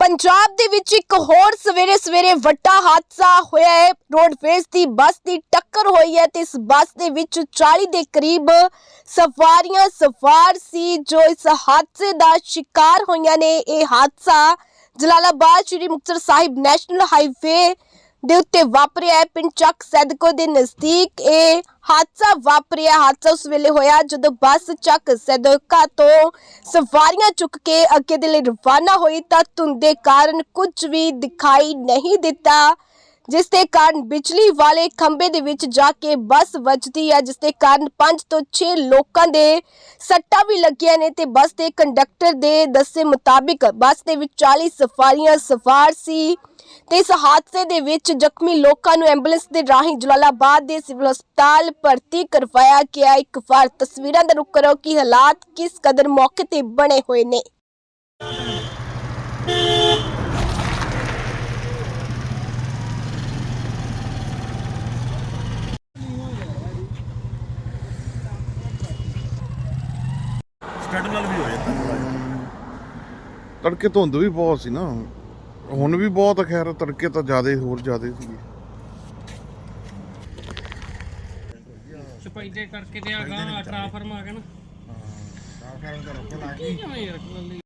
ਪੰਜਾਬ ਦੇ ਵਿੱਚ ਇੱਕ ਹੋਰ ਸਵੇਰੇ ਸਵੇਰੇ ਵੱਡਾ ਹਾਦਸਾ ਹੋਇਆ ਹੈ। ਰੋਡਵੇਜ਼ ਦੀ ਬੱਸ ਦੀ ਟੱਕਰ ਹੋਈ ਹੈ ਤੇ ਇਸ ਬੱਸ ਦੇ ਵਿੱਚ 40 ਦੇ ਕਰੀਬ ਸਵਾਰੀਆਂ ਸਵਾਰ ਸੀ ਜੋ ਇਸ ਹਾਦਸੇ ਦਾ ਸ਼ਿਕਾਰ ਹੋਈਆਂ ਨੇ। ਇਹ ਹਾਦਸਾ ਜਲਾਲਾਬਾਦ ਸ਼੍ਰੀ ਮੁਕਤਸਰ ਸਾਹਿਬ ਨੈਸ਼ਨਲ ਹਾਈਵੇ ਦੇ ਉੱਤੇ ਵਾਪਰਿਆ ਹੈ। ਪਿੰਡ ਚੱਕ ਸੈਦਕੋ ਦੇ ਨਜ਼ਦੀਕ ਇਹ ਹਾਦਸਾ ਵਾਪਰਿਆ। ਹਾਦਸਾ ਉਸ ਵੇਲੇ ਹੋਇਆ ਜਦੋਂ ਬੱਸ ਚੱਕ ਸੈਦਕਾ ਤੋਂ ਸਵਾਰੀਆਂ ਚੁੱਕ ਕੇ ਅੱਗੇ ਦੇ ਲਈ ਰਵਾਨਾ ਹੋਈ ਤਾਂ ਧੁੰਦ ਕਾਰਨ ਕੁਝ ਵੀ ਦਿਖਾਈ ਨਹੀਂ ਦਿੱਤਾ, ਜਿਸ ਦੇ ਕਾਰਨ ਬਿਜਲੀ ਵਾਲੇ ਖੰਭੇ ਦੇ ਵਿੱਚ ਜਾ ਕੇ ਬੱਸ ਵੱਜਦੀ ਹੈ, ਜਿਸ ਦੇ ਕਾਰਨ 5 ਤੋਂ 6 ਲੋਕਾਂ ਦੇ ਸੱਟਾਂ ਵੀ ਲੱਗੀਆਂ ਨੇ ਤੇ ਬੱਸ ਦੇ ਕੰਡਕਟਰ ਦੇ ਦੱਸੇ ਮੁਤਾਬਿਕ ਬੱਸ ਦੇ ਵਿੱਚ 40 ਸਵਾਰੀਆਂ ਸਵਾਰ ਸੀ। ਤੇ ਇਸ ਹਾਦਸੇ ਦੇ ਵਿੱਚ ਜ਼ਖਮੀ ਲੋਕਾਂ ਨੂੰ ਐਂਬੂਲੈਂਸ ਦੇ ਰਾਹੀਂ ਜਲਾਲਾਬਾਦ ਦੇ ਸਿਵਲ ਹਸਪਤਾਲ ਭਰਤੀ ਕਰਵਾਇਆ ਗਿਆ। ਇੱਕ ਵਾਰ ਤਸਵੀਰਾਂ ਦਾ ਰੁਕ ਕਰੋ ਕਿ ਹਾਲਾਤ ਕਿਸ ਕਦਰ ਮੌਕੇ ਤੇ ਬਣੇ ਹੋਏ ਨੇ। ਸਟੱਡ ਨਾਲ ਵੀ ਹੋ ਜਾਂਦਾ ਤੜਕੇ ਧੁੰਦ ਵੀ ਬਹੁਤ ਸੀ ਨਾ। ਹੁਣ ਵੀ ਬਹੁਤ ਖੈਰ ਤੜਕੇ ਤਾਂ ਜ਼ਿਆਦਾ ਹੋਰ ਜ਼ਿਆਦਾ ਸੀ ਸਪੈਦੇ ਕਰਕੇ ਤੇ ਆ ਗਾ ਟ੍ਰਾਂਸਫਾਰਮ ਆ ਗਿਆ ਨਾ। ਟ੍ਰਾਂਸਫਾਰਮ ਦਾ ਲੱਗ ਗਈ ਕਿਵੇਂ ਯਾਰ ਕੱਲੀ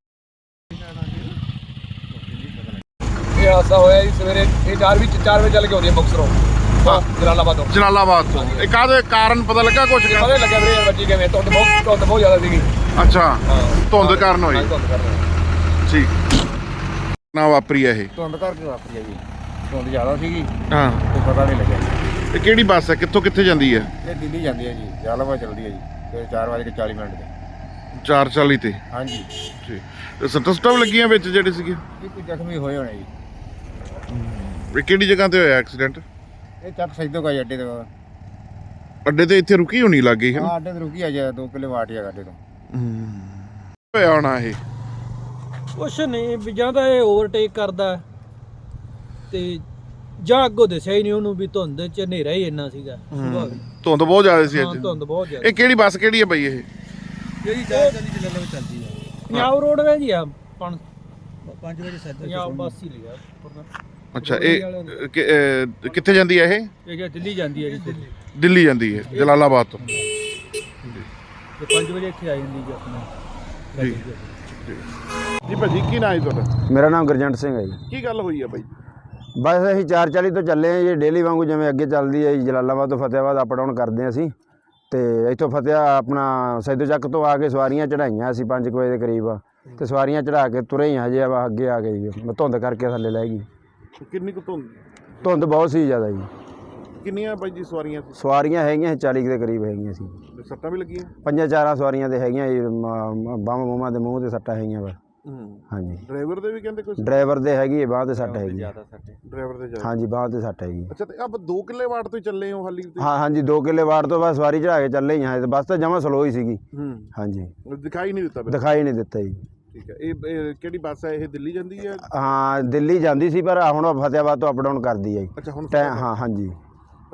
ਇਹ ਹਾਦਸਾ ਹੋਇਆ ਜੀ ਸਵੇਰੇ ਇਹ 4 ਵਿੱਚ 4 ਵਜੇ ਚੱਲ ਕੇ ਆਉਂਦੀ ਹੈ ਮੁਕਤਸਰੋਂ ਹਾਂ। ਜਲਾਲਾਬਾਦ ਤੋਂ। ਜਲਾਲਾਬਾਦ ਤੋਂ। ਇਹ ਕਾਹਦੇ ਕਾਰਨ ਪਤਾ ਲੱਗਾ ਕੁਝ ਪਤਾ ਲੱਗਿਆ ਵੀਰੇ ਬੱਜੀ ਕਿਵੇਂ ਧੁੰਦ ਬਹੁਤ ਧੁੰਦ ਬਹੁਤ ਜ਼ਿਆਦਾ ਸੀਗੀ। ਅੱਛਾ। ਹਾਂ। ਧੁੰਦ ਕਾਰਨ ਹੋਈ। ਹਾਂ, ਠੀਕ। ਨਾ ਵਾਪਰੀ ਇਹ? ਧੁੰਦ ਕਰਕੇ ਵਾਪਰੀ ਆ ਜੀ। ਧੁੰਦ ਜ਼ਿਆਦਾ ਸੀਗੀ ਹਾਂ। ਤੇ ਪਤਾ ਨਹੀਂ ਲੱਗਿਆ ਜੀ। ਇਹ ਕਿਹੜੀ ਬੱਸ ਹੈ ਕਿੱਥੋਂ ਕਿੱਥੇ ਜਾਂਦੀ ਹੈ ਇਹ ਦਿੱਲੀ ਜਾਂਦੀ ਹੈ ਜੀ। ਜਲਾਲਾਬਾਦ ਚੱਲਦੀ ਹੈ ਜੀ। ਤੇ 4 ਵਜੇ 40 ਮਿੰਟ ਤੇ। 440 ਤੇ? ਹਾਂਜੀ। ਠੀਕ ਤੇ ਸੱਟਾਂ ਸੁੱਟਾਂ ਵੀ ਲੱਗੀਆਂ ਵਿੱਚ ਜਿਹੜੇ ਸੀਗੇ? ਇਹ ਕੋਈ ਜ਼ਖਮੀ ਹੋਏ ਹੋਣੇ ਜੀ। ਇਹ ਕਿਹੜੀ ਜਗ੍ਹਾ ਤੇ ਹੋਇਆ ਐਕਸੀਡੈਂਟ? ਇਹ ਚੱਕ ਸੈਦੋ ਕਾ ਅੱਡੇ ਤੇ ਅੱਡੇ ਤੇ ਇੱਥੇ ਰੁਕੀ ਹੋਣੀ ਲੱਗ ਗਈ ਹੈ ਹਾਂ ਅੱਡੇ ਤੇ ਰੁਕੀ ਆ ਜਾ 2 ਕਿਲੇ ਵਾਟ ਆ ਅੱਡੇ ਤੋਂ। ਹੋਇਆ ਹੋਣਾ ਇਹ? ਕੁਛ ਨਹੀਂ ਵੀ ਜਾਂ ਤਾਂ ਇਹ ਓਵਰਟੇਕ ਕਰਦਾ ਤੇ ਜਾਂ ਅੱਗੋਂ ਦਿਸਿਆ ਹੀ ਨਹੀਂ ਉਹਨੂੰ ਵੀ ਧੁੰਦ ਚ ਹਨੇਰਾ ਹੀ ਇੰਨਾ ਸੀਗਾ ਧੁੰਦ ਬਹੁਤ ਜ਼ਿਆਦਾ ਸੀ ਹਾਂ ਅੱਜ। ਧੁੰਦ ਬਹੁਤ ਜ਼ਿਆਦਾ। ਇਹ ਕਿਹੜੀ ਬੱਸ ਕਿਹੜੀ ਹੈ ਬਈ ਇਹ? ਜਿਹੜੀ ਚਾਰ ਚਾਲੀ ਚੱਲਣ ਚੱਲਦੀ ਹੈ ਪੰਜਾਬ ਰੋਡਵੇਜ ਹੀ ਆ 5 ਵਜੇ ਸੈੱਟ ਪੰਜਾਬ ਬੱਸ ਹੀ ਲਿਆ ਅੱਛਾ ਇਹ ਕਿ- ਅਹ, ਕਿੱਥੇ ਜਾਂਦੀ ਹੈ ਇਹ? ਇਹ ਜੇ ਦਿੱਲੀ ਜਾਂਦੀ ਹੈ ਜੀ ਦਿੱਲੀ ਦਿੱਲੀ ਜਾਂਦੀ ਹੈ ਜਲਾਲਾਬਾਦ ਤੋਂ। ਤੇ 5 ਵਜੇ ਇੱਥੇ ਆ ਜਾਂਦੀ ਜੀ ਆਪਣਾ। ਜੀ। ਜੀ ਭਾਜੀ ਕੀ ਨਾਂ ਹੈ ਤੁਹਾਡਾ? ਮੇਰਾ ਨਾਮ ਗੁਰਜੰਟ ਸਿੰਘ ਹੈ ਜੀ। ਕੀ ਗੱਲ ਹੋਈ ਹੈ ਬਾਈ ਬਸ ਅਸੀਂ 440 ਤੋਂ ਚੱਲੇ ਹਾਂ ਜੀ ਡੇਲੀ ਵਾਂਗੂ ਜਿਵੇਂ ਅੱਗੇ ਚੱਲਦੀ ਹੈ ਜੀ ਜਲਾਲਾਬਾਦ ਤੋਂ ਫਤਿਆਬਾਦ ਅਪ ਡਾਊਨ ਕਰਦੇ ਹਾਂ ਅਸੀਂ। ਤੇ ਇੱਥੋਂ ਫਤਿਆ ਆਪਣਾ ਸੈਦੋ ਚੱਕ ਤੋਂ ਆ ਕੇ ਸਵਾਰੀਆਂ ਚੜਾਈਆਂ ਅਸੀਂ 5 ਵਜੇ ਦੇ ਕਰੀਬ। ਤੇ ਸਵਾਰੀਆਂ ਚੜਾ ਕੇ ਤੁਰੇ ਹੀ ਹਜੇ ਆ ਅੱਗੇ ਆ ਗਈ ਜੀ ਧੁੰਦ ਕਰਕੇ ਥੱਲੇ ਲੈ ਗਈ। ਕਿੰਨੀ ਕੁ ਧੁੰਦ? ਧੁੰਦ ਬਹੁਤ ਸੀ ਜ਼ਿਆਦਾ ਜੀ। ਕਿੰਨੀਆਂ ਬਾਈ ਜੀ ਸਵਾਰੀਆਂ ਸੀ? ਸਵਾਰੀਆਂ ਹੈਗੀਆਂ 40 ਦੇ ਕਰੀਬ ਹੈਗੀਆਂ ਸੀ। ਸੱਟਾਂ ਵੀ ਲੱਗੀਆਂ? ਪੰਜਾਂ ਚਾਰਾਂ ਸਵਾਰੀਆਂ ਦੇ ਹੈਗੀਆਂ ਜੀ ਬੰਮ ਮੂੰਹਾਂ ਦੇ ਮੂੰਹ ਤੇ ਸੱਟਾਂ ਹੈਗੀਆਂ ਬਸ ਹੂੰ। ਹਾਂਜੀ। ਡਰਾਈਵਰ ਦੇ ਵੀ ਕਹਿੰਦੇ ਕੁਝ ਡਰਾਈਵਰ ਦੇ ਹੈਗੀ ਹੈ ਬਾਂਹ ਤੇ ਸੱਟ ਹੈਗੀ ਡਰਾਈਵਰ ਦੇ ਜਾ ਹਾਂਜੀ ਬਾਂਹ ਤੇ ਸੱਟ ਹੈਗੀ ਅੱਛਾ ਤੇ ਆਪ 2 ਕਿੱਲੇ ਵਾਟ ਤੋਂ ਹੀ ਚੱਲੇ ਹੋ ਹਾਲੀ ਤੇ? ਹਾਂ ਹਾਂਜੀ 2 ਕਿੱਲੇ ਵਾਰ ਤੋਂ ਬਾਅਦ ਸਵਾਰੀ ਚੜਾ ਕੇ ਚੱਲੇ ਹੀ ਹਾਂ ਬੱਸ ਤਾਂ ਜਮਾ ਸਲੋ ਹੀ ਸੀਗੀ। ਹੂੰ। ਹਾਂਜੀ। ਦਿਖਾਈ ਨਹੀਂ ਦਿੱਤਾ ਫਿਰ? ਦਿਖਾਈ ਨਹੀਂ ਦਿੱਤਾ ਜੀ। ਠੀਕ ਹੈ ਇਹ ਇਹ ਕਿਹੜੀ ਬੱਸ ਹੈ ਇਹ ਦਿੱਲੀ ਜਾਂਦੀ ਹੈ? ਹਾਂ ਦਿੱਲੀ ਜਾਂਦੀ ਸੀ ਪਰ ਹੁਣ ਉਹ ਫਤਿਆਬਾਦ ਤੋਂ ਅਪ ਡਾਊਨ ਕਰਦੀ ਹੈ ਜੀ। ਅੱਛਾ ਹੁਣ ਟੈ ਹਾਂ ਹਾਂਜੀ।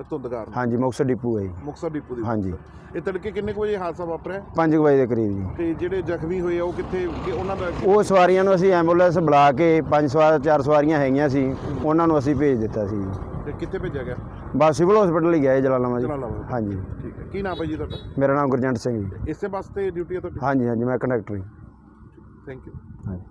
ਧੁੰਦ ਕਾਰਨ। ਹਾਂਜੀ ਮੁਕਤਸਰ ਡਿਪੂ ਹੈ ਜੀ। ਮੁਕਤਸਰ ਡਿਪੂ ਦੀ ਹਾਂਜੀ। ਇਹ ਤੜਕੇ ਕਿੰਨੇ ਕੁ ਵਜੇ ਹਾਦਸਾ ਵਾਪਰਿਆ? 5 ਵਜੇ ਦੇ ਕਰੀਬ ਜੀ। ਤੇ ਜਿਹੜੇ ਜ਼ਖਮੀ ਹੋਏ ਆ ਉਹ ਕਿੱਥੇ ਕਿ ਉਹਨਾਂ ਦਾ ਉਹ ਸਵਾਰੀਆਂ ਨੂੰ ਅਸੀਂ ਐਂਬੂਲੈਂਸ ਬੁਲਾ ਕੇ ਪੰਜ ਸਵਾਰ ਚਾਰ ਸਵਾਰੀਆਂ ਹੈਗੀਆਂ ਸੀ ਉਹਨਾਂ ਨੂੰ ਅਸੀਂ ਭੇਜ ਦਿੱਤਾ ਸੀ ਤੇ ਕਿੱਥੇ ਭੇਜਿਆ ਗਿਆ? ਬਸ ਸਿਵਲ ਹਸਪੀਟਲ ਹੀ ਗਏ ਜਲਾਲਾਬਾਦ ਜੀ ਜਲਾਲਾਬਾਦ। ਹਾਂਜੀ। ਠੀਕ ਹੈ। ਕੀ ਨਾਮ ਹੈ ਜੀ ਤੁਹਾਡਾ? ਮੇਰਾ ਨਾਮ ਗੁਰਜੰਟ ਸਿੰਘ ਜੀ। ਇਸੇ ਬੱਸ ਤੇ ਡਿਊਟੀ ਹੈ ਤੁਹਾਡੀ? ਹਾਂਜੀ ਹਾਂਜੀ ਮੈਂ ਕੰਡਕਟਰ ਜੀ। ਥੈਂਕ ਯੂ ਹਾਂਜੀ।